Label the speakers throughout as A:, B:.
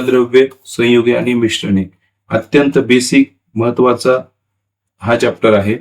A: द्रव्ये संयुगे आणि मिश्रणे. अत्यंत बेसिक महत्त्वाचा हा चॅप्टर आहे.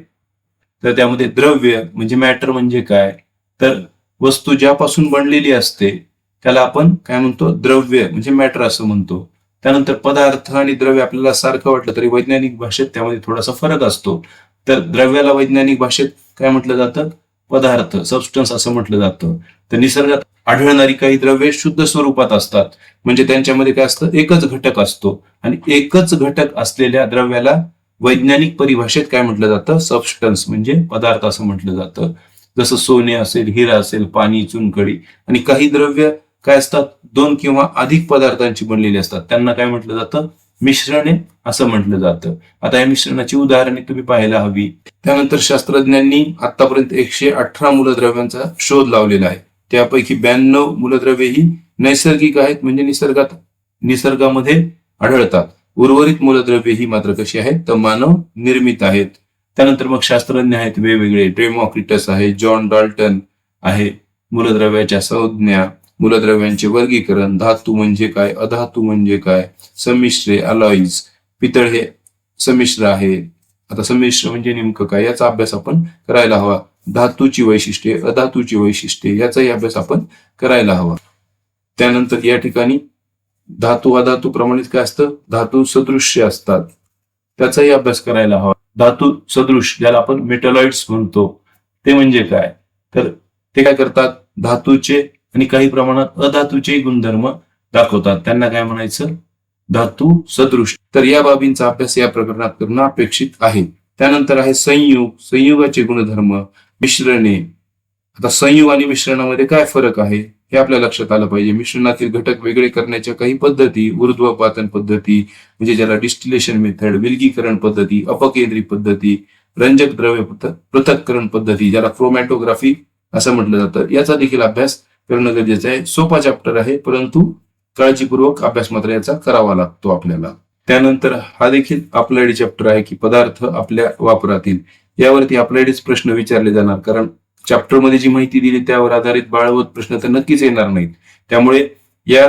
A: तर त्यामध्ये द्रव्य म्हणजे मॅटर म्हणजे काय? तर वस्तू ज्यापासून बनलेली असते त्याला आपण काय म्हणतो? द्रव्य म्हणजे मॅटर असं म्हणतो. त्यानंतर पदार्थ आणि द्रव्य आपल्याला सारखं वाटलं तरी वैज्ञानिक भाषेत त्यामध्ये थोडासा फरक असतो. तर द्रव्याला वैज्ञानिक भाषेत काय म्हटलं जातं? पदार्थ सबस्टन्स असं म्हटलं जातं. तर निसर्गात आढळणारी काही द्रव्ये शुद्ध स्वरूपात असतात. म्हणजे त्यांच्यामध्ये काय असतं? एकच घटक असतो. आणि एकच घटक असलेल्या द्रव्याला वैज्ञानिक परिभाषेत काय म्हटलं जातं? सबस्टन्स म्हणजे पदार्थ असं म्हटलं जातं. जसं सोने असेल हिरा असेल पाणी चुनकडी आणि काही द्रव्य काय असतात? दोन किंवा अधिक पदार्थांची बनलेली असतात. त्यांना काय म्हटलं जातं? मिश्रणे असं म्हटलं जातं. आता या मिश्रणाची उदाहरणे तुम्ही पाहायला हवी. त्यानंतर शास्त्रज्ञांनी आतापर्यंत एकशे अठरा मूलद्रव्यांचा शोध लावलेला आहे. त्यापैकी ब्याण्णव मूलद्रव्ये ही नैसर्गिक आहेत म्हणजे निसर्गात निसर्गामध्ये आढळतात. उर्वरित मूलद्रव्ये ही मात्र कशी आहेत? तर मानव निर्मित आहेत. त्यानंतर मग शास्त्रज्ञ आहेत वेगवेगळे. डेमॉक्रिटस आहे जॉन डॉल्टन आहे मूलद्रव्याच्या संज्ञा. मूलद्रव्यांचे वर्गीकरण धातू म्हणजे काय अधातू म्हणजे काय संमिश्रे अलॉईज पितळ हे संमिश्र आहे. आता संमिश्र म्हणजे नेमकं काय? याचा अभ्यास आपण करायला हवा. धातूची वैशिष्ट्ये अधातूची वैशिष्ट्ये याचाही अभ्यास आपण करायला हवा. त्यानंतर या ठिकाणी धातू अधातू प्रमाणित काय असतं? धातू सदृश्य असतात. त्याचाही अभ्यास करायला हवा. धातू सदृश ज्याला आपण मेटलॉइड्स म्हणतो ते म्हणजे काय? तर ते काय करतात? धातूचे आणि काही प्रमाणात अधातूचे गुणधर्म दाखवतात. त्यांना काय म्हणायचं? धातू सदृश. तर या बाबींचा अभ्यास या प्रकरणात करणं अपेक्षित आहे. त्यानंतर आहे संयुग. संयुगाचे गुणधर्म मिश्रणे. आता संयुग आणि मिश्रणामध्ये काय फरक आहे? हे आपल्या लक्षात आलं पाहिजे. मिश्रणातील घटक वेगळे करण्याच्या काही पद्धती ऊर्ध्वपातन पद्धती म्हणजे ज्याला डिस्टिलेशन मेथड विलगीकरण पद्धती अपकेंद्री पद्धती रंजक द्रव्य पृथक्करण पद्धती ज्याला क्रोमॅटोग्राफी असं म्हटलं जातं. याचा देखील अभ्यास करणं गरजेचं आहे. सोपा चॅप्टर आहे परंतु काळजीपूर्वक अभ्यास मात्र याचा करावा लागतो आपल्याला. त्यानंतर हा देखील अप्लाइड चॅप्टर आहे की पदार्थ आपल्या वापरातील. यावरती अप्लाइडच प्रश्न विचारले जाणार. कारण चॅप्टरमध्ये जी माहिती दिली त्यावर आधारित बाळवत प्रश्न तर नक्कीच येणार नाहीत. त्यामुळे या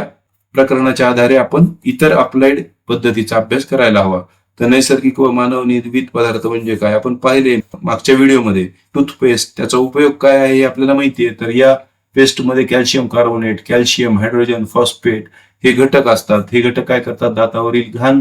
A: प्रकरणाच्या आधारे आपण इतर अप्लाइड पद्धतीचा अभ्यास करायला हवा. तर नैसर्गिक व मानव निर्मित पदार्थ म्हणजे काय? आपण पाहिले मागच्या व्हिडिओमध्ये टूथपेस्ट त्याचा उपयोग काय आहे हे आपल्याला माहिती आहे. तर या पेस्टमध्ये calcium carbonate calcium hydrogen phosphate हे घटक असतात. हे घटक काय करतात? दातावरील घाण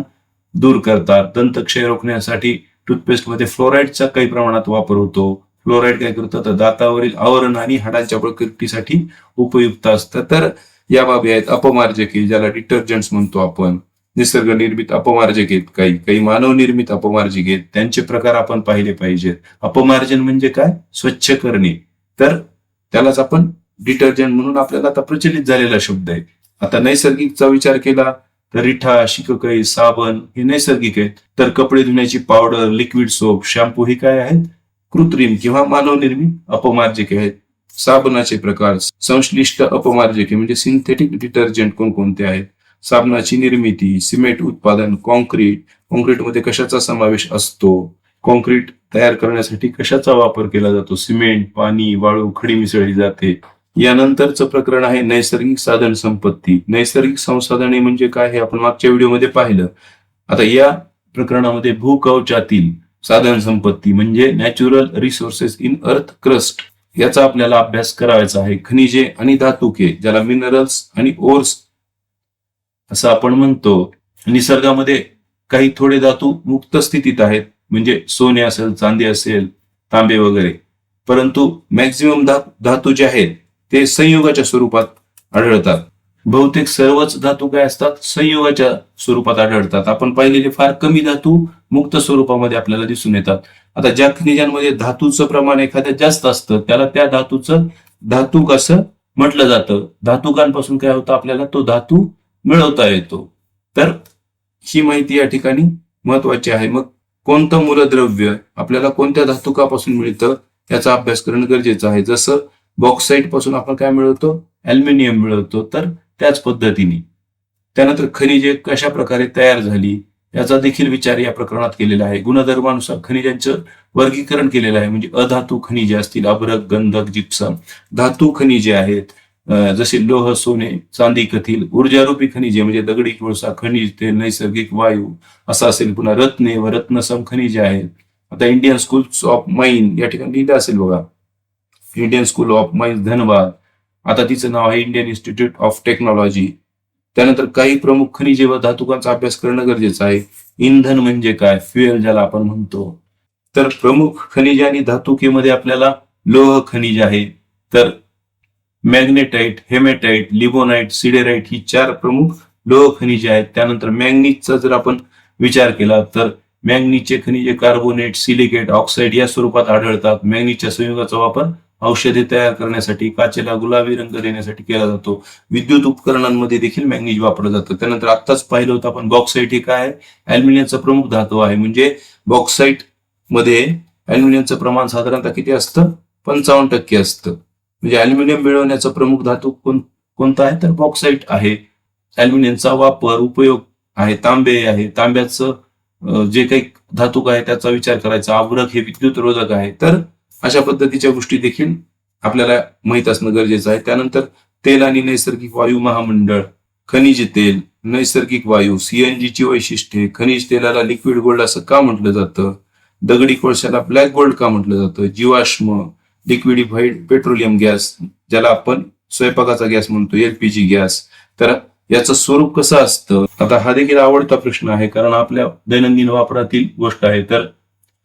A: दूर करतात. दंतक्षय रोखण्यासाठी टूथपेस्टमध्ये फ्लोराईडचा काही प्रमाणात वापर होतो. फ्लोराईड काय करतं तर दातावरील आवरण आणि हाडांच्या प्रकृतीसाठी उपयुक्त असतं. तर या बाबी आहेत. अपमार्जके ज्याला डिटर्जंट्स म्हणतो आपण. निसर्ग निर्मित अपमार्जक आहेत काही. काही मानव निर्मित अपमार्जक आहेत. त्यांचे प्रकार आपण पाहिले पाहिजेत. अपमार्जन म्हणजे काय? स्वच्छ करणे. तर त्यालाच आपण डिटर्जंट म्हणून आपल्याला आता प्रचलित झालेला शब्द आहे. आता नैसर्गिकचा विचार केला तर रिठा शिककई साबण हे नैसर्गिक आहेत. तर कपडे धुण्याची पावडर लिक्विड सोप शॅम्पू हे काय आहेत? कृत्रिम किंवा मानवनिर्मित अपमार्जिके आहेत. साबणाचे प्रकार संश्लिष्ट अपमार्जिके म्हणजे सिंथेटिक डिटर्जंट कोणकोणते आहेत? साबणाची निर्मिती सिमेंट उत्पादन कॉन्क्रीट कॉन्क्रीटमध्ये कशाचा समावेश असतो? कॉन्क्रीट तयार करण्यासाठी कशाचा वापर केला जातो? सिमेंट पाणी वाळू खडी मिसळली जाते. यानंतरचं प्रकरण आहे नैसर्गिक साधन संपत्ती. नैसर्गिक संसाधने म्हणजे काय हे आपण मागच्या व्हिडिओमध्ये पाहिलं. आता या प्रकरणामध्ये भूकवचातील साधन संपत्ती म्हणजे natural resources in earth crust याचा आपल्याला अभ्यास करायचा आहे. खनिजे आणि धातुके ज्याला मिनरल्स आणि ओर्स असं आपण म्हणतो. निसर्गामध्ये काही थोडे धातू मुक्त स्थितीत आहेत. म्हणजे सोने असेल चांदी असेल तांबे वगैरे. परंतु मॅक्झिमम धातू जे आहेत ते संयोगाच्या स्वरूपात आढळतात. बहुतेक सर्वच धातू काय असतात? संयोगाच्या स्वरूपात आढळतात. आपण पाहिलेले फार कमी धातू मुक्त स्वरूपामध्ये आपल्याला दिसून येतात. आता ज्या खनिजांमध्ये धातूचं प्रमाण एखाद्या जास्त असतं त्याला त्या धातूचं धातूक असं म्हटलं जातं. धातुकांपासून काय होतं आपल्याला? तो धातू मिळवता येतो. तर ही माहिती या ठिकाणी महत्वाची आहे. मग कोणतं मूलद्रव्य आपल्याला कोणत्या धातुकापासून मिळतं? याचा अभ्यास करणं गरजेचं आहे. जसं बॉक्साईटपासून आपण काय मिळवतो? अल्युमिनियम मिळवतो. तर त्याच पद्धतीने. त्यानंतर खनिजे कशा प्रकारे तयार झाली? याचा देखील विचार या प्रकरणात केलेला आहे. गुणधर्मानुसार खनिजांचं वर्गीकरण केलेलं आहे. म्हणजे अधातू खनिजे असतील अभ्रक गंधक जिप्सम. धातू खनिजे आहेत. जसे लोह सोने चांदी कथील. ऊर्जारूपी खनिजे म्हणजे दगडी कोळसा खनिज तेल नैसर्गिक वायू. असं असेल पुन्हा रत्ने व रत्नसम खनिजे आहेत. आता इंडियन स्कूल ऑफ माइन या ठिकाणी लिहिलं असेल बघा. Indian school of mines Dhanbad आता तिचं नाव आहे इंडियन इन्स्टिट्यूट ऑफ टेक्नॉलॉजी त्यानंतर काही प्रमुख खनिजे व धातुकांचा अभ्यास करणं गरजेचं आहे. इंधन म्हणजे काय? फ्युएल ज्याला आपण म्हणतो. तर प्रमुख खनिजे आणि धातुकीमध्ये आपल्याला लोह खनिज आहे. तर मॅग्नेटाईट हेमेटाईट लिबोनाईट सिडेराईट ही चार प्रमुख लोह खनिजे आहेत. त्यानंतर मॅंगनीजचा जर आपण विचार केला तर मॅंगनीजचे खनिजे कार्बोनेट सिलिकेट ऑक्साईड या स्वरूपात आढळतात. मॅंगनीजच्या संयुगाचा वापर औषधे तयार करण्यासाठी काचेला गुलाबी रंग देण्यासाठी केला जातो. विद्युत उपकरणांमध्ये देखील मॅंगेज वापरलं जातं. त्यानंतर आत्ताच पाहिलं होतं आपण बॉक्साईट हे काय आहे प्रमुख धातू आहे. म्हणजे बॉक्साईटमध्ये अॅल्युमिनियमचं प्रमाण साधारणतः किती असतं? पंचावन्न टक्के असतं. म्हणजे अल्युमिनियम मिळवण्याचा प्रमुख धातू कोण कोणता आहे? तर बॉक्साईट आहे. अल्युमिनियमचा वापर उपयोग आहे. तांबे आहे. तांब्याचं जे काही धातू आहे त्याचा विचार करायचा. आवर्रक हे विद्युत रोधक आहे. तर अशा पद्धतीच्या गोष्टी देखील आपल्याला माहीत असणं गरजेचं आहे. त्यानंतर तेल आणि नैसर्गिक वायू महामंडळ खनिज तेल नैसर्गिक वायू सीएनजी ची वैशिष्ट्ये खनिज तेलाला लिक्विड गोल्ड असं का म्हटलं जातं? दगडी कोळशाला ब्लॅक गोल्ड का म्हटलं जातं? जीवाश्म लिक्विडिफाईड पेट्रोलियम गॅस ज्याला आपण स्वयंपाकाचा गॅस म्हणतो एलपीजी गॅस तर याचं स्वरूप कसं असतं? आता हा देखील आवडता प्रश्न आहे कारण आपल्या दैनंदिन वापरातील गोष्ट आहे. तर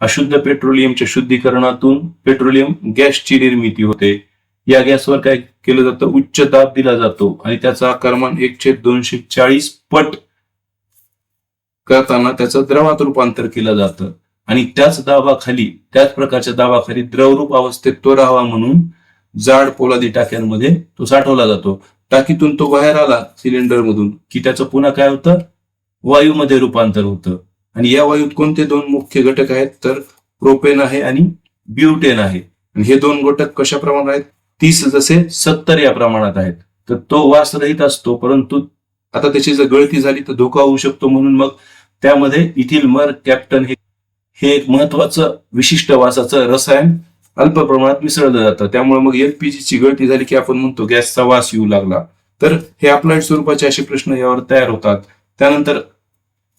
A: अशुद्ध पेट्रोलियमच्या शुद्धीकरणातून पेट्रोलियम गॅसची निर्मिती होते. या गॅसवर काय केलं जातं? उच्च दाब दिला जातो आणि त्याचा आकारमान एकशे दोनशे चाळीस पट करताना त्याचं द्रवात रूपांतर केलं जातं. आणि त्याच दाबाखाली त्याच प्रकारच्या दाबाखाली द्रवरूप अवस्थेत तो राहावा म्हणून जाड पोलादी टाक्यांमध्ये तो साठवला जातो. टाकीतून तो बाहेर आला सिलेंडरमधून की त्याचं पुन्हा काय होतं? वायूमध्ये रूपांतर होतं. आणि या वायूत कोणते दोन मुख्य घटक आहेत? तर प्रोपेन आहे आणि ब्युटेन आहे. आणि हे दोन घटक कशा प्रमाणात आहेत? तीस जसे सत्तर या प्रमाणात आहेत. तर तो वास रहित असतो परंतु आता त्याची जर गळती झाली तर धोका होऊ शकतो म्हणून मग त्यामध्ये इथील मर कॅप्टन हे हे एक महत्वाचं विशिष्ट वासाचं रसायन अल्प प्रमाणात मिसळलं जातं. त्यामुळे मग एलपीजी ची गळती झाली की आपण म्हणतो गॅसचा वास येऊ लागला. तर हे अप्लाइड स्वरूपाचे असे प्रश्न यावर तयार होतात. त्यानंतर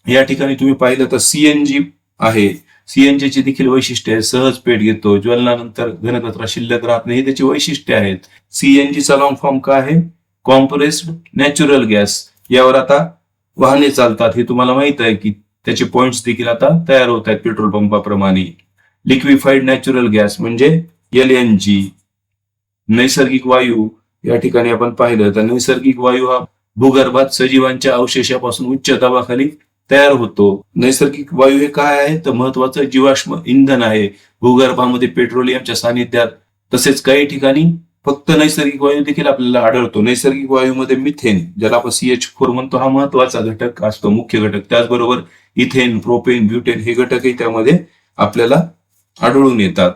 A: या ठिकाणी तुम्ही पाहिलं तर सीएनजी आहे. सीएनजीची देखील वैशिष्ट्य आहे. सहज पेट घेतो ज्वलनानंतर घनकचरा शिल्लक राहत नाही. त्याची वैशिष्ट्ये आहेत. सीएनजी चा लॉंग फॉर्म काय आहे? कॉम्प्रेस्ड नॅचरल गॅस यावर आता वाहने चालतात. हे तुम्हाला माहीत आहे की त्याचे पॉइंट्स देखील आता तयार होत आहेत पेट्रोल पंपाप्रमाणे. लिक्विफाईड नॅचरल गॅस म्हणजे एल एन जी नैसर्गिक वायू. या ठिकाणी आपण पाहिलं तर नैसर्गिक वायू हा भूगर्भात सजीवांच्या अवशेषापासून उच्च दाबाखाली तयार होतो. नैसर्गिक वायू हे काय आहे? तर महत्वाचं जीवाश्म इंधन आहे. भूगर्भामध्ये पेट्रोलियमच्या सानिध्यात तसेच काही ठिकाणी फक्त नैसर्गिक वायू देखील आपल्याला आढळतो. नैसर्गिक वायूमध्ये मिथेन ज्याला आपण सीएच फोर म्हणतो हा महत्त्वाचा घटक असतो मुख्य घटक. त्याचबरोबर इथेन प्रोपेन ब्युटेन हे घटकही त्यामध्ये आपल्याला आढळून येतात.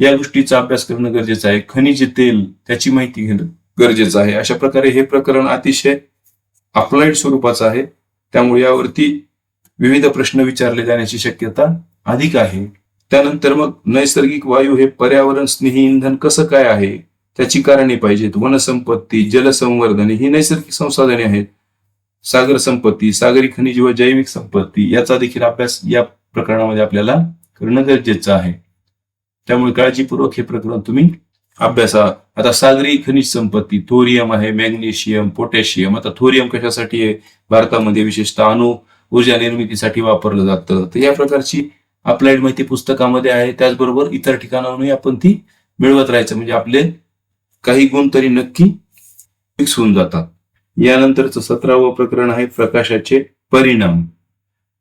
A: या गोष्टीचा अभ्यास करणं गरजेचं आहे. खनिज तेल त्याची माहिती घेणं गरजेचं आहे. अशा प्रकारे हे प्रकरण अतिशय अप्लाइड स्वरूपाचं आहे. त्यामुळे यावरती विविध प्रश्न विचारले जाण्याची शक्यता अधिक आहे. त्यानंतर मग नैसर्गिक वायू हे पर्यावरण स्नेही इंधन कसं काय आहे? त्याची कारणे पाहिजेत. वनसंपत्ती जलसंवर्धन ही नैसर्गिक संसाधने आहेत. सागर संपत्ती सागरी खनिज व जैविक संपत्ती याचा देखील अभ्यास या प्रकरणामध्ये आपल्याला करणं गरजेचं आहे. त्यामुळे काळजीपूर्वक हे प्रकरण तुम्ही अभ्यासा. आता सागरी खनिज संपत्ती थोरियम आहे मॅग्नेशियम पोटॅशियम. आता थोरियम कशासाठी आहे? भारतामध्ये विशेषतः अणु ऊर्जा निर्मितीसाठी वापरलं जातं. तर या प्रकारची अप्लाइड माहिती पुस्तकामध्ये आहे. त्याचबरोबर इतर ठिकाणाहूनही आपण ती मिळवत राहायचं. म्हणजे आपले काही गुण तरी नक्की फिक्स होऊन जातात. यानंतरचं सतरावं प्रकरण आहे प्रकाशाचे परिणाम.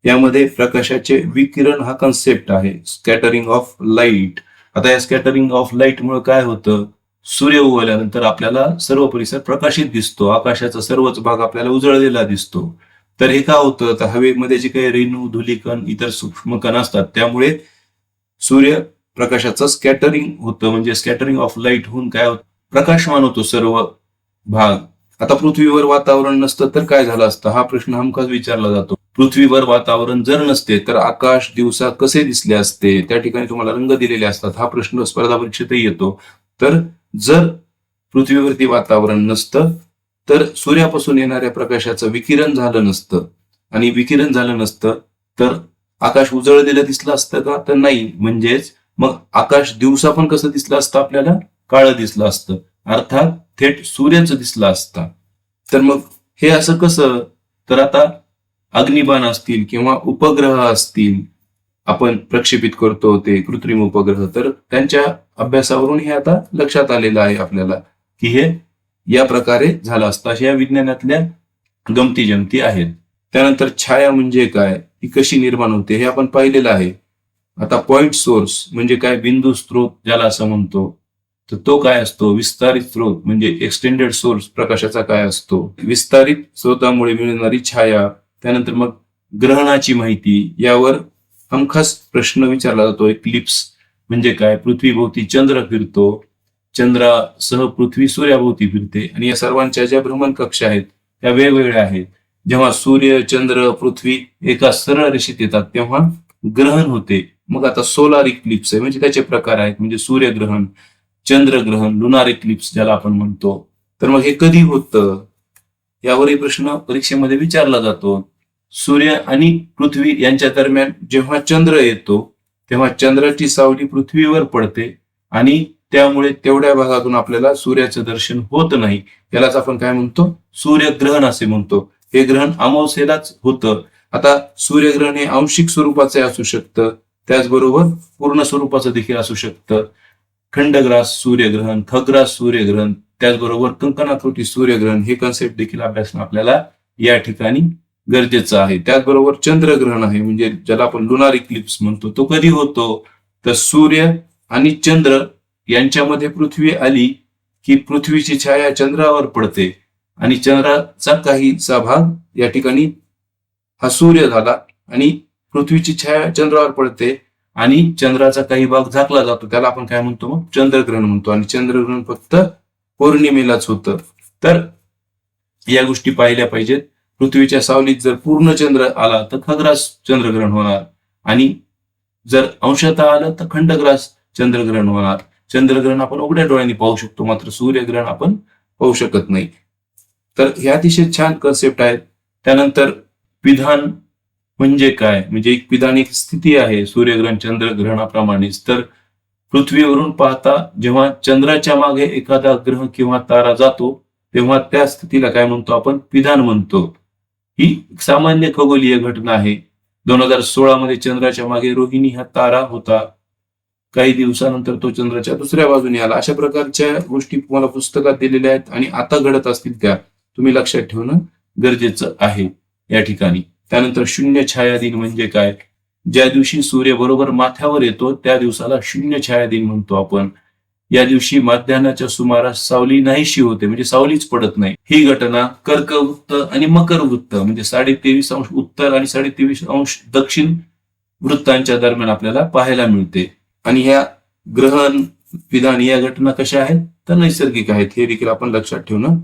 A: यामध्ये प्रकाशाचे विकिरण हा कन्सेप्ट आहे. स्कॅटरिंग ऑफ लाइट आता या स्कॅटरिंग ऑफ लाइट मुळे काय होतं? सूर्य उगवल्यानंतर आपल्याला सर्व परिसर प्रकाशित दिसतो. आकाशाचा सर्वच भाग आपल्याला उजळलेला दिसतो. तर हे का होतं? तर हवेमध्ये जे काही रेणू धुलीकण इतर सूक्ष्म कण असतात त्यामुळे सूर्य प्रकाशाचं स्कॅटरिंग होतं. म्हणजे स्कॅटरिंग ऑफ लाइट होऊन काय होत? प्रकाशमान होतो सर्व भाग. आता पृथ्वीवर वातावरण नसतं तर काय झालं असतं? हा प्रश्न हमखास विचारला जातो. पृथ्वीवर वातावरण जर नसते तर आकाश दिवसा कसे दिसले असते? त्या ठिकाणी तुम्हाला रंग दिलेले असतात. हा प्रश्न स्पर्धा परीक्षेतही येतो. तर जर पृथ्वीवरती वातावरण नसतं तर सूर्यापासून येणाऱ्या प्रकाशाचं विकिरण झालं नसतं. आणि विकिरण झालं नसतं तर आकाश उजळलेलं दिसलं असतं का? तर नाही. म्हणजेच मग आकाश दिवसा पण कसं दिसलं असतं आपल्याला? काळं दिसलं असतं. अर्थात थेट सूर्यच दिसला असता. तर मग हे असं कसं? तर आता अग्निबाण असतील किंवा उपग्रह असतील आपण प्रक्षेपित करतो ते कृत्रिम उपग्रह तर त्यांच्या अभ्यासावरून हे आता लक्षात आलेलं आहे आपल्याला की हे या प्रकारे झालं असतं. अशा या विज्ञानातल्या गमती जमती आहेत. त्यानंतर छाया म्हणजे काय? ती कशी निर्माण होते? हे आपण पाहिलेलं आहे. आता पॉइंट सोर्स म्हणजे काय? बिंदू स्रोत ज्याला असं म्हणतो. तर तो काय असतो? विस्तारित स्रोत म्हणजे एक्सटेंडेड सोर्स प्रकाशाचा काय असतो? विस्तारित स्रोतामुळे मिळणारी छाया त्यानंतर मग ग्रहणाची माहिती यावर हमखास प्रश्न विचारला जातो. क्लिप्स म्हणजे काय? पृथ्वीभोवती चंद्र फिरतो. चंद्रासह पृथ्वी सूर्याभोवती फिरते आणि या सर्वांच्या ज्या भ्रमण कक्षा आहेत त्या वेगवेगळ्या आहेत. जेव्हा सूर्य चंद्र पृथ्वी एका सरळ रेषेत येतात तेव्हा ग्रहण होते. मग आता सोलार इक्लिप्स आहे म्हणजे त्याचे प्रकार आहेत म्हणजे सूर्यग्रहण चंद्रग्रहण लुनार इक्लिप्स ज्याला आपण म्हणतो. तर मग हे कधी होतं? यावरही प्रश्न परीक्षेमध्ये विचारला जातो. सूर्य आणि पृथ्वी यांच्या दरम्यान जेव्हा चंद्र येतो तेव्हा चंद्राची सावली पृथ्वीवर पडते आणि त्यामुळे तेवढ्या भागातून आपल्याला सूर्याचं दर्शन होत नाही. यालाच आपण काय म्हणतो? सूर्यग्रहण असे म्हणतो. हे ग्रहण अमावस्येलाच होतं. आता सूर्यग्रहण हे आंशिक स्वरूपाचे असू शकतं. त्याचबरोबर पूर्ण स्वरूपाचं देखील असू शकतं. खंडग्रास सूर्यग्रहण खग्रास सूर्यग्रहण त्याचबरोबर कंकणाकृती सूर्यग्रहण हे कन्सेप्ट देखील अभ्यासणं आपल्याला या ठिकाणी गरजेचं आहे. त्याचबरोबर चंद्रग्रहण आहे. म्हणजे ज्याला आपण लुनार इक्लिप्स म्हणतो तो कधी होतो? तर सूर्य आणि चंद्र यांच्यामध्ये पृथ्वी आली की पृथ्वीची छाया चंद्रावर पडते आणि चंद्राचा काहीचा भाग या ठिकाणी हा सूर्य झाला आणि पृथ्वीची छाया चंद्रावर पडते आणि चंद्राचा काही भाग झाकला जातो. त्याला आपण काय म्हणतो मग? चंद्रग्रहण म्हणतो. आणि चंद्रग्रहण फक्त पौर्णिमेलाच होतं. तर या गोष्टी पाहिल्या पाहिजेत. पृथ्वीच्या सावलीत जर पूर्ण चंद्र आला तर खग्रास चंद्रग्रहण होणार आणि जर अंशतः आलं तर खंडग्रास चंद्रग्रहण होणार. चंद्रग्रहण आपण उघड्या डोळ्यांनी पाहू शकतो मात्र सूर्यग्रहण आपण पाहू शकत नाही. तर हे अतिशय छान कन्सेप्ट आहेत त्यानंतर विधान म्हणजे काय? म्हणजे एक विधान एक स्थिती आहे सूर्यग्रहण चंद्रग्रहणाप्रमाणेच. तर पृथ्वीवरून पाहता जेव्हा चंद्राच्या मागे एखादा ग्रह किंवा तारा जातो तेव्हा त्या स्थितीला काय म्हणतो आपण? विधान म्हणतो. ही सामान्य खगोलीय घटना आहे. दोन हजार सोळा मध्ये चंद्राच्या मागे रोहिणी हा तारा होता. काही दिवसानंतर तो चंद्राच्या दुसऱ्या बाजूने आला. अशा प्रकारच्या गोष्टी तुम्हाला पुस्तकात दिलेल्या आहेत आणि आता घडत असतील त्या. तुम्ही लक्षात ठेवणं गरजेचं आहे या ठिकाणी. त्यानंतर शून्य छाया दिन म्हणजे काय? ज्या दिवशी सूर्य बरोबर माथ्यावर येतो त्या दिवसाला शून्य छाया दिन म्हणतो आपण. या दिवशी माध्यानाच्या सुमारास सावली नाहीशी होते म्हणजे सावलीच पडत नाही. ही घटना कर्कवृत्त आणि मकर वृत्त म्हणजे साडे तेवीस अंश उत्तर आणि साडे तेवीस अंश दक्षिण वृत्तांच्या दरम्यान आपल्याला पाहायला मिळते. आणि ह्या ग्रहण विधान या घटना कशा आहेत? तर नैसर्गिक आहेत हे देखील आपण लक्षात ठेवणं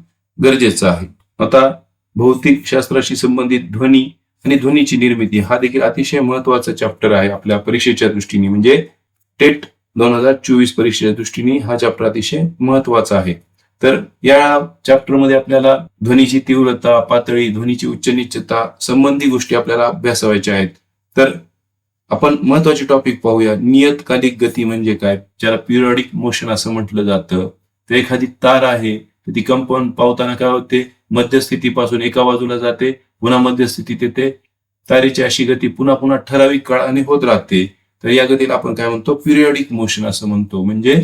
A: गरजेचं आहे. आता भौतिक शास्त्राशी संबंधित ध्वनी आणि ध्वनीची निर्मिती हा देखील अतिशय महत्त्वाचा चॅप्टर आहे आपल्या परीक्षेच्या दृष्टीने. म्हणजे टेट दोन हजार चोवीस परीक्षेच्या दृष्टीने हा चॅप्टर अतिशय महत्त्वाचा आहे. तर या चॅप्टरमध्ये आपल्याला ध्वनीची तीव्रता पातळी ध्वनीची उच्च निश्चितता संबंधी गोष्टी आपल्याला अभ्यासवायच्या आहेत. तर आपण महत्त्वाचे टॉपिक पाहूया. नियतकालिक गती म्हणजे काय? ज्याला पिरियॉडिक मोशन असं म्हटलं जातं. तर एखादी तार आहे तर ती कंपाऊंड पावताना काय होते? मध्यस्थितीपासून एका बाजूला जाते पुन्हा मध्यस्थितीत येते. तारेची अशी गती पुन्हा पुन्हा ठराविक काळाने होत राहते. तर या गतीला आपण काय म्हणतो? पिरियॉडिक मोशन असं म्हणतो. म्हणजे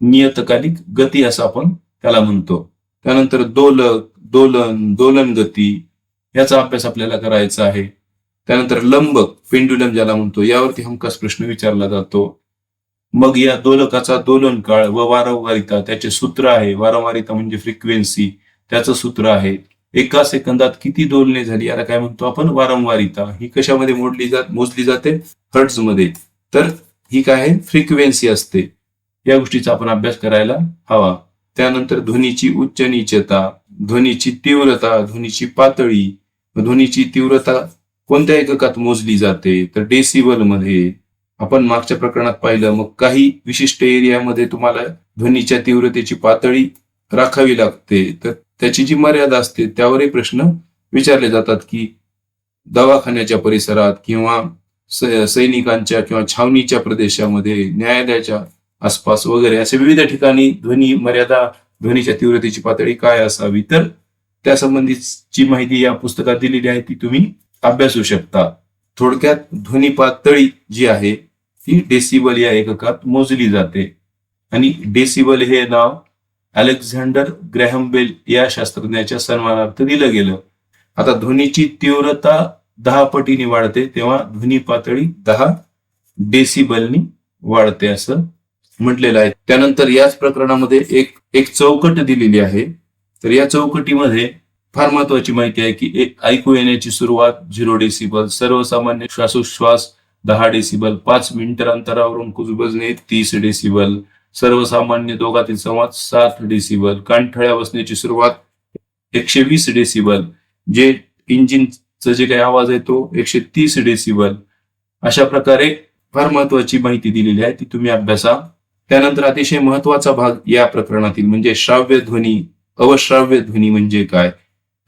A: नियतकालिक गती असं आपण त्याला म्हणतो. त्यानंतर दोलक दोलन दोलन गती याचा अभ्यास आपल्याला करायचा आहे. त्यानंतर लंबक पेंड्युलम ज्याला म्हणतो यावरती हमखास प्रश्न विचारला जातो. मग या दोलकाचा दोलन काळ व वारंवारिता त्याचे सूत्र आहे. वारंवारिता म्हणजे फ्रिक्वेन्सी त्याचं सूत्र आहे. एका सेकंदात किती दोलने झाली याला काय म्हणतो आपण? वारंवारिता. ही कशामध्ये मोडली जात मोजली जाते? हर्ट्समध्ये तर ही काय आहे? फ्रिक्वेन्सी असते. या गोष्टीचा आपण अभ्यास करायला हवा. त्यानंतर ध्वनीची उच्च निचता ध्वनीची तीव्रता ध्वनीची पातळी ध्वनीची तीव्रता कोणत्या एककात मोजली जाते तर डेसिबलमध्ये आपण मागच्या प्रकरणात पाहिलं मग काही विशिष्ट एरियामध्ये तुम्हाला ध्वनीच्या तीव्रतेची पातळी राखावी लागते. तर त्याची जी मर्यादा असते त्यावरही प्रश्न विचारले जातात की दवाखान्याच्या परिसरात किंवा स- सैनिकांच्या किंवा छावणीच्या प्रदेशामध्ये न्यायालयाच्या आसपास वगैरे असे विविध ठिकाणी ध्वनी मर्यादा ध्वनीच्या तीव्रतेची पातळी काय असावी? तर त्यासंबंधीची माहिती या पुस्तकात दिलेली आहे ती तुम्ही अभ्यासू शकता. थोडक्यात ध्वनी पातळी जी आहे ती डेसिबल या एककात मोजली जाते. आणि डेसिबल हे नाव अलेक्झांडर ग्रॅहम बेल या शास्त्रज्ञाच्या सन्मानार्थ दिलं गेलं. आता ध्वनीची तीव्रता दहा पटीने वाढते तेव्हा ध्वनी पातळी दहा डेसिबलनी वाढते असं म्हटलेलं आहे. त्यानंतर याच प्रकरणामध्ये एक एक चौकट दिलेली आहे. तर या चौकटीमध्ये फार महत्वाची माहिती आहे की एक ऐकू येण्याची सुरुवात झिरो डेसिबल सर्वसामान्य श्वासोश्वास दहा डेसिबल पाच मिनिटर अंतरावरून कुजबजणे तीस डेसिबल सर्वसामान्य दोघातील संवाद सात डेसिबल कानठळ्या बसण्याची सुरुवात एकशे वीस डेसिबल जे इंजिनचं जे काही आवाज आहे तो एकशे तीस डेसिबल. अशा प्रकारे फार महत्वाची माहिती दिलेली आहे ती तुम्ही अभ्यासा. त्यानंतर अतिशय महत्त्वाचा भाग या प्रकरणातील म्हणजे श्राव्य ध्वनी अवश्राव्य ध्वनी म्हणजे काय?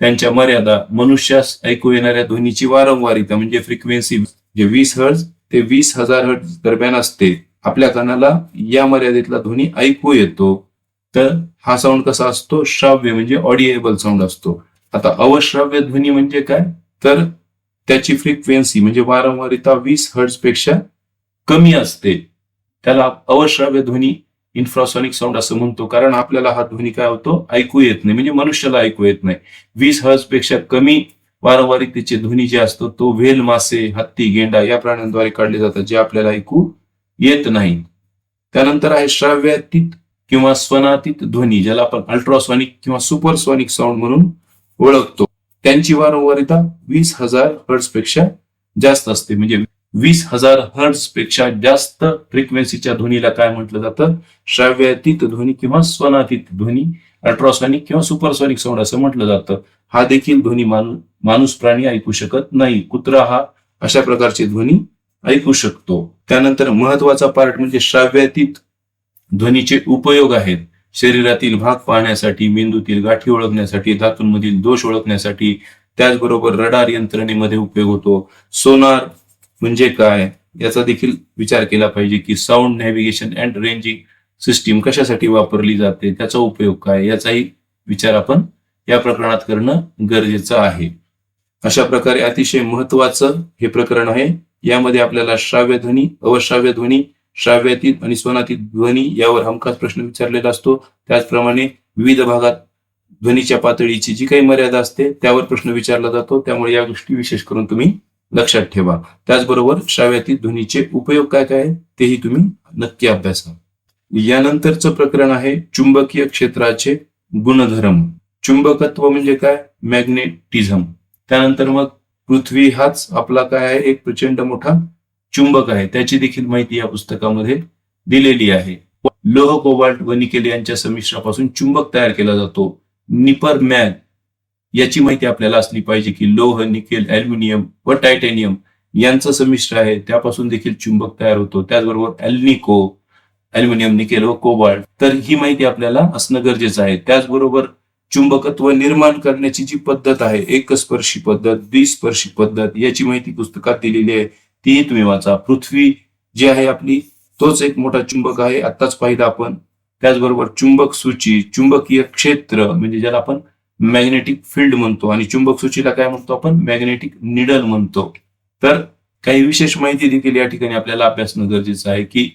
A: त्यांच्या मर्यादा मनुष्यास ऐकू येणाऱ्या ध्वनीची वारंवारिता म्हणजे फ्रिक्वेन्सी जे वीस हर्ज ते वीस हजार हर्ज दरम्यान असते. आपल्या कानाला या मर्यादेतला ध्वनी ऐकू येतो. तर हा साऊंड कसा असतो? श्राव्य म्हणजे ऑडिएबल साऊंड असतो. आता अवश्राव्य ध्वनी म्हणजे काय? तर त्याची फ्रिक्वेन्सी म्हणजे वारंवारिता वीस हर्जपेक्षा कमी असते. त्याला अवश्राव्य ध्वनी इन्फ्रासॉनिक साऊंड असं म्हणतो. कारण आपल्याला हा ध्वनी काय होतो? ऐकू येत नाही. म्हणजे मनुष्याला ऐकू येत नाही. वीस हर्जपेक्षा कमी वारंवारितेचे ध्वनी जे असतो तो व्हेल मासे हत्ती गेंडा या प्राण्यांद्वारे काढले जातात जे आपल्याला ऐकू येत नाही. त्यानंतर आहे श्राव्यातीत किंवा स्वनातीत ध्वनी ज्याला आपण अल्ट्रासॉनिक किंवा सुपरसॉनिक साऊंड म्हणून ओळखतो. त्यांची वारंवारिता वीस हजार हर्ट्जपेक्षा जास्त असते. म्हणजे वीस हजार हर्ट्सपेक्षा जास्त फ्रिक्वेन्सीच्या ध्वनीला काय म्हटलं जातं? श्राव्यातीत ध्वनी किंवा स्वनातीत ध्वनी अल्ट्रासॉनिक किंवा सुपरसॉनिक साऊंड असं म्हटलं जातं. हा देखील ध्वनी माणूस प्राणी ऐकू शकत नाही. कुत्रा हा अशा प्रकारचे ध्वनी ऐकू शकतो. त्यानंतर महत्त्वाचा पार्ट म्हणजे श्राव्यातीत ध्वनीचे उपयोग आहेत. शरीरातील भाग पाहण्यासाठी मेंदूतील गाठी ओळखण्यासाठी धातूंमधील दोष ओळखण्यासाठी त्याचबरोबर रडार यंत्रणेमध्ये उपयोग होतो. सोनार म्हणजे काय? याचा देखील विचार केला पाहिजे की sound navigation and ranging system कशासाठी वापरली जाते? त्याचा उपयोग काय? याचाही विचार आपण या प्रकरणात करणं गरजेचं आहे. अशा प्रकारे अतिशय महत्वाचं हे प्रकरण आहे. यामध्ये आपल्याला श्राव्य ध्वनी अवश्राव्य ध्वनी श्राव्यातीत आणि स्वनातीत ध्वनी यावर हमखास प्रश्न विचारलेला असतो. त्याचप्रमाणे विविध भागात ध्वनीच्या पातळीची जी काही मर्यादा असते त्यावर प्रश्न विचारला जातो. त्यामुळे या गोष्टी विशेष करून तुम्ही लक्षात ठेवा. त्याचबरोबर श्राव्यातील ध्वनीचे उपयोग काय काय तेही तुम्ही नक्की अभ्यासा यानंतरचं प्रकरण आहे चुंबकीय क्षेत्राचे गुणधर्म. चुंबकत्व म्हणजे काय? मॅग्नेटिझम. त्यानंतर मग पृथ्वी हाच आपला काय आहे? एक प्रचंड मोठा चुंबक आहे. त्याची देखील माहिती या पुस्तकामध्ये दिलेली आहे. लोह कोबाल्ट व निकेल यांच्या संमिश्रापासून चुंबक तयार केला जातो. निपर मॅग याची माहिती आपल्याला असली पाहिजे की लोह निकेल अल्युमिनियम व टायटॅनियम यांचं संमिश्र आहे. त्यापासून देखील चुंबक तयार होतो. त्याचबरोबर अल्निको अल्युमिनियम निकेल व कोबाल्ट. तर ही माहिती आपल्याला असणं गरजेचं आहे. त्याचबरोबर चुंबकत्व निर्माण करण्याची जी पद्धत आहे एकस्पर्शी पद्धत द्विस्पर्शी पद्धत याची माहिती पुस्तकात दिलेली आहे. तीही तुम्ही वाचा. पृथ्वी जी आहे आपली तोच एक मोठा चुंबक आहे. आत्ताच पाहिलं आपण. त्याचबरोबर चुंबक सूची चुंबकीय क्षेत्र म्हणजे ज्याला आपण मॅग्नेटिक फील्ड म्हणतो. आणि चुंबक सूचीला काय म्हणतो आपण? मॅग्नेटिक निडल म्हणतो. तर काही विशेष माहिती देखील या ठिकाणी आपल्याला अभ्यासणं गरजेचं आहे की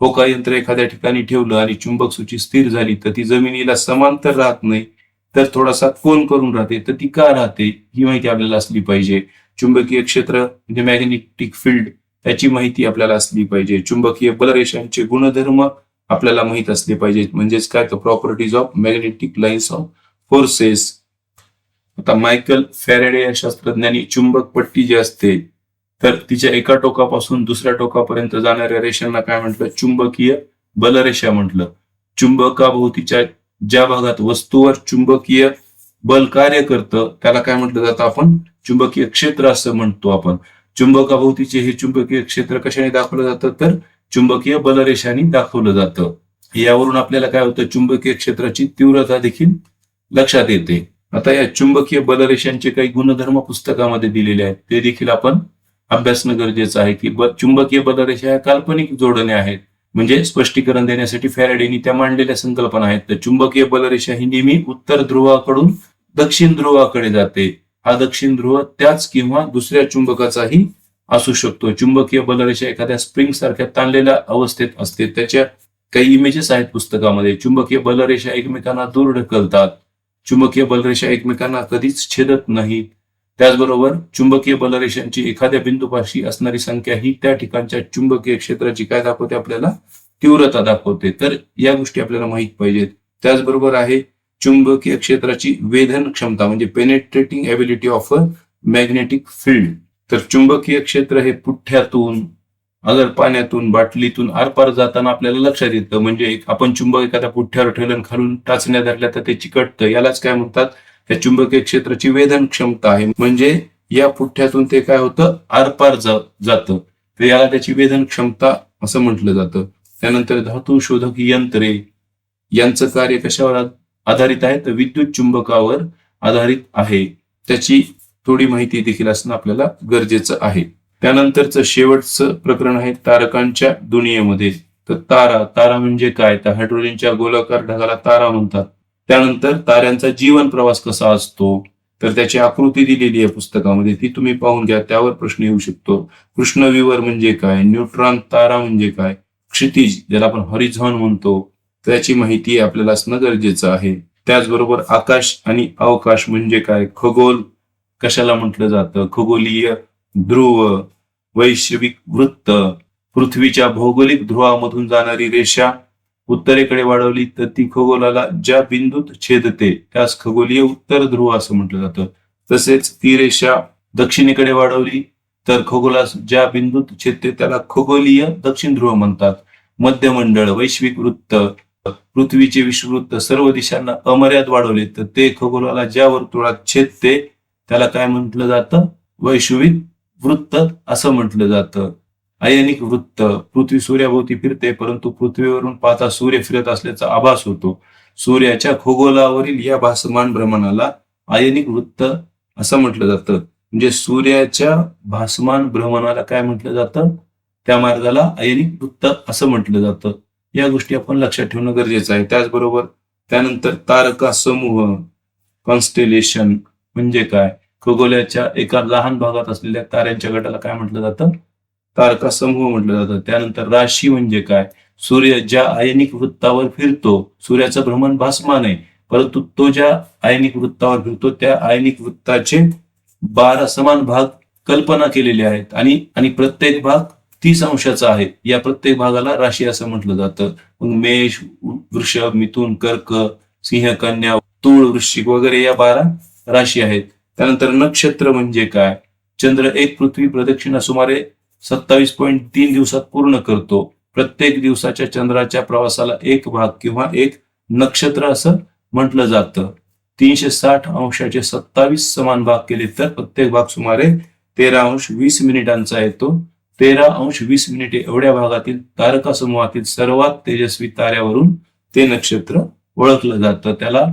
A: होका यंत्र एखाद्या ठिकाणी ठेवलं आणि चुंबक सूची स्थिर झाली तर ती जमिनीला समांतर राहत नाही तर थोडासा कोण करून राहते तर ती का राहते ही माहिती आपल्याला असली पाहिजे. चुंबकीय क्षेत्र म्हणजे मॅग्नेटिक फील्ड त्याची माहिती आपल्याला असली पाहिजे. चुंबकीय बलरेषांचे गुणधर्म आपल्याला माहीत असले पाहिजेत. म्हणजेच काय? तर properties of magnetic lines of forces आता मायकल फॅरेडे या शास्त्रज्ञांनी चुंबक पट्टी जी असते तर तिच्या एका टोकापासून दुसऱ्या टोकापर्यंत जाणाऱ्या रेषांना काय म्हटलं? चुंबकीय बलरेषा म्हटलं. चुंबकाभोवतीच्या ज्या भागात वस्तूवर चुंबकीय बल कार्य करतं त्याला काय म्हटलं जातं आपण? चुंबकीय क्षेत्र असं म्हणतो आपण. चुंबकाभोवतीचे हे चुंबकीय क्षेत्र कशाने दाखवलं जातं? तर चुंबकीय बलरेषाने दाखवलं जातं. यावरून आपल्याला काय होतं? चुंबकीय क्षेत्राची तीव्रता देखील लक्षात येते. आता या चुंबकीय बलरेषांचे काही गुणधर्म पुस्तकामध्ये दिलेले आहेत. ते देखील आपण अभ्यासणं गरजेचं आहे की चुंबकीय बलरेषा ह्या काल्पनिक जोडण्या आहेत. म्हणजे स्पष्टीकरण देण्यासाठी फॅरेडेनी त्या मांडलेल्या संकल्पना आहेत. तर चुंबकीय बलरेषा ही नेहमी उत्तर ध्रुवाकडून दक्षिण ध्रुवाकडे जाते. हा दक्षिण ध्रुव त्याच किंवा दुसऱ्या चुंबकाचाही असू शकतो. चुंबकीय बलरेषा एखाद्या स्प्रिंग सारख्या ताणलेल्या अवस्थेत असते. त्याच्या काही इमेजेस आहेत पुस्तकामध्ये. चुंबकीय बलरेषा एकमेकांना दूर ढकलतात. चुंबकीय बलरेषा एकमेकांना कधीच छेदत नाहीत. त्याचबरोबर चुंबकीय बलरेषांची एखाद्या बिंदूपाशी असणारी संख्या ही त्या ठिकाणच्या चुंबकीय क्षेत्राची काय दाखवते आपल्याला? तीव्रता दाखवते. तर या गोष्टी आपल्याला माहीत पाहिजेत. त्याचबरोबर आहे चुंबकीय क्षेत्राची वेधन क्षमता म्हणजे penetrating ability of a magnetic field तर चुंबकीय क्षेत्र हे पुठ्ठ्यातून अगर पाण्यातून बाटलीतून आरपार जाताना आपल्याला लक्षात येतं म्हणजे आपण चुंबक एखाद्या पुठ्ठ्यावर ठेवलं खालून टाचण्या धरल्या तर ते चिकटतं. यालाच काय म्हणतात? त्या चुंबकीय क्षेत्राची वेधन क्षमता आहे. म्हणजे या पुठ्ठ्यातून ते काय होतं? आरपार जा- जातं. तर याला त्याची वेधन क्षमता असं म्हटलं जातं. त्यानंतर धातू शोधक यंत्रे. यांचं कार्य कशावर आधारित आहे? तर विद्युत चुंबकावर आधारित आहे. त्याची थोडी माहिती देखील असणं आपल्याला गरजेचं आहे. त्यानंतरचं शेवटचं प्रकरण आहे तारकांच्या दुनियेमध्ये. तर तारा तारा म्हणजे काय? तर हायड्रोजनच्या गोलाकार ढगाला तारा म्हणतात. त्यानंतर ताऱ्यांचा जीवन प्रवास कसा असतो? तर त्याची आकृती दिलेली आहे पुस्तकामध्ये. ती तुम्ही पाहून घ्या त्यावर प्रश्न येऊ शकतो. कृष्णविवर म्हणजे काय? न्यूट्रॉन तारा म्हणजे काय? क्षितिज ज्याला आपण हरिझॉन म्हणतो. त्याची माहिती आपल्याला असणं गरजेचं आहे. त्याचबरोबर आकाश आणि अवकाश म्हणजे काय? खगोल. कशाला म्हटलं जातं? खगोलीय ध्रुव. वैश्विक वृत्त. पृथ्वीच्या भौगोलिक ध्रुवामधून जाणारी रेषा उत्तरेकडे वाढवली तर ती खगोलाला ज्या बिंदूत छेदते त्यास खगोलीय उत्तर ध्रुव असं म्हटलं जातं. तसेच ती रेषा दक्षिणेकडे वाढवली तर खगोलास ज्या बिंदूत छेदते त्याला खगोलीय दक्षिण ध्रुव म्हणतात. मध्यमंडळ वैश्विक वृत्त पृथ्वीचे विश्ववृत्त सर्व दिशांना अमर्याद वाढवले तर ते खगोलाला ज्या वर्तुळात छेदते त्याला काय म्हटलं जातं? वैश्विक वृत्त असं म्हटलं जातं. अयनिक वृत्त पृथ्वी सूर्याभोवती फिरते परंतु पृथ्वीवरून पाहता सूर्य फिरत असल्याचा आभास होतो. सूर्याच्या खगोलावरील या भासमान भ्रमणाला आयनिक वृत्त असं म्हटलं जातं. म्हणजे सूर्याच्या भासमान भ्रमणाला काय म्हटलं जातं? त्या मार्गाला आयनिक वृत्त असं म्हटलं जातं. या गोष्टी आपण लक्षात ठेवणं गरजेचं आहे. त्याचबरोबर त्यानंतर तारका समूह कॉन्स्टेलेशन म्हणजे काय? खगोलाच्या एका लहान भागात असलेल्या ताऱ्यांच्या गटाला काय म्हटलं जातं? तारका समूह म्हटलं जातं. त्यानंतर राशी म्हणजे काय? सूर्य ज्या आयनिक वृत्तावर फिरतो सूर्याचं भ्रमण भासमान आहे परंतु तो ज्या आयनिक वृत्तावर फिरतो त्या आयनिक वृत्ताचे बारा समान भाग कल्पना केलेले आहेत. आणि आणि प्रत्येक भाग तीस अंशाचा आहे. या प्रत्येक भागाला राशी असं म्हटलं जातं. मग मेष वृषभ मिथुन कर्क सिंह कन्या तूळ वृश्चिक वगैरे या बारा राशी आहेत. त्यानंतर नक्षत्र म्हणजे काय? चंद्र एक पृथ्वी प्रदक्षिणा सुमारे सत्तावीस पॉईंट तीन दिवसात पूर्ण करतो. प्रत्येक दिवसाच्या चंद्राच्या प्रवासाला एक भाग किंवा एक नक्षत्र असं म्हटलं जातं. तीनशे साठ अंशाचे सत्तावीस समान भाग केले तर प्रत्येक भाग सुमारे तेरा अंश वीस मिनिटांचा येतो. तेरा अंश वीस मिनिटे एवढ्या भागातील तारका समूहातील सर्वात तेजस्वी ताऱ्यावरून ते नक्षत्र ओळखलं जातं. त्याला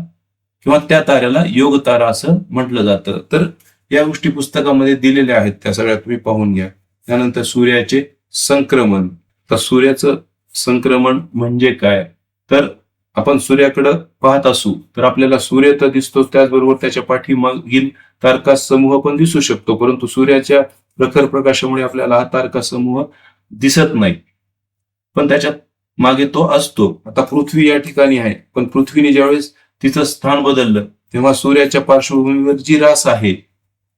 A: किंवा त्या ताऱ्याला योग तारा असं म्हटलं जातं. तर या गोष्टी पुस्तकामध्ये दिलेल्या आहेत त्या सगळ्या तुम्ही पाहून घ्या. त्यानंतर सूर्याचे संक्रमण. तर सूर्याचं संक्रमण म्हणजे काय? तर आपण सूर्याकडे पाहत असू तर आपल्याला सूर्य तर दिसतो त्याचबरोबर त्याच्या पाठीमागील तारका समूह पण दिसू शकतो परंतु सूर्याच्या प्रखर प्रकाशामुळे आपल्याला हा तारका समूह दिसत नाही. पण त्याच्यामागे तो असतो. आता पृथ्वी या ठिकाणी आहे पण पृथ्वीने ज्यावेळेस तिचं स्थान बदललं. तेव्हा सूर्याच्या पार्श्वभूमीवर जी रास आहे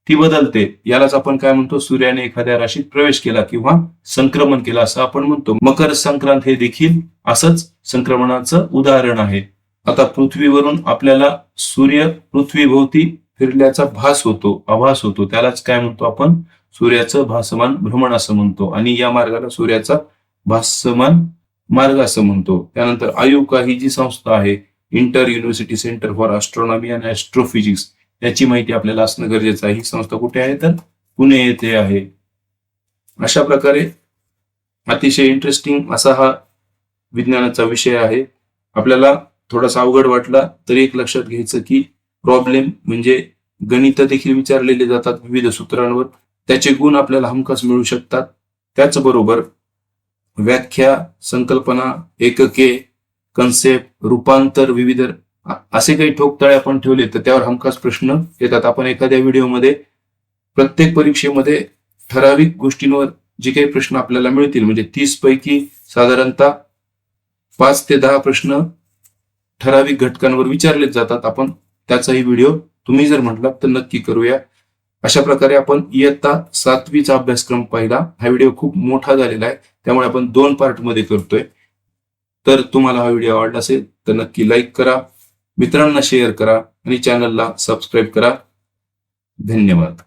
A: ती बदलते. यालाच आपण काय म्हणतो? सूर्याने एखाद्या राशीत प्रवेश केला किंवा संक्रमण केला असं आपण म्हणतो. मकर संक्रांत हे देखील असंच संक्रमणाचं उदाहरण आहे. आता पृथ्वीवरून आपल्याला सूर्य पृथ्वीभोवती फिरल्याचा भास होतो आभास होतो. त्यालाच काय म्हणतो आपण? सूर्याचं भासमान भ्रमण असं म्हणतो. आणि या मार्गाला सूर्याचा भासमान मार्ग असं म्हणतो. त्यानंतर आयुका ही जी संस्था आहे inter university centre for astronomy and astrophysics याची माहिती आपल्याला असणं गरजेचं आहे. ही संस्था कुठे आहे तर पुणे येथे आहे. अशा प्रकारे अतिशय इंटरेस्टिंग असा हा विज्ञानाचा विषय आहे. आपल्याला थोडासा अवघड वाटला तरी एक लक्षात घ्यायचं की प्रॉब्लेम म्हणजे गणित देखील विचारलेले जातात विविध सूत्रांवर. त्याचे गुण आपल्याला हमखास मिळू शकतात. त्याचबरोबर व्याख्या संकल्पना एकके कन्सेप्ट रूपांतर विविध असे काही ठोकताळे आपण ठेवले तर त्यावर हमखास प्रश्न येतात. आपण एखाद्या व्हिडिओमध्ये प्रत्येक परीक्षेमध्ये ठराविक गोष्टींवर जे काही प्रश्न आपल्याला मिळतील म्हणजे तीस पैकी साधारणतः पाच ते दहा प्रश्न ठराविक घटकांवर विचारले जातात. आपण त्याचाही व्हिडिओ तुम्ही जर म्हटलात तर नक्की करूया. अशा प्रकारे आपण इयत्ता सातवीचा अभ्यासक्रम पाहिला. हा व्हिडिओ खूप मोठा झालेला आहे. त्यामुळे आपण दोन पार्टमध्ये करतोय. तर तुम्हाला हा व्हिडिओ आवडला असेल तर नक्की लाईक करा मित्रांना शेअर करा आणि चॅनलला सबस्क्राईब करा. धन्यवाद.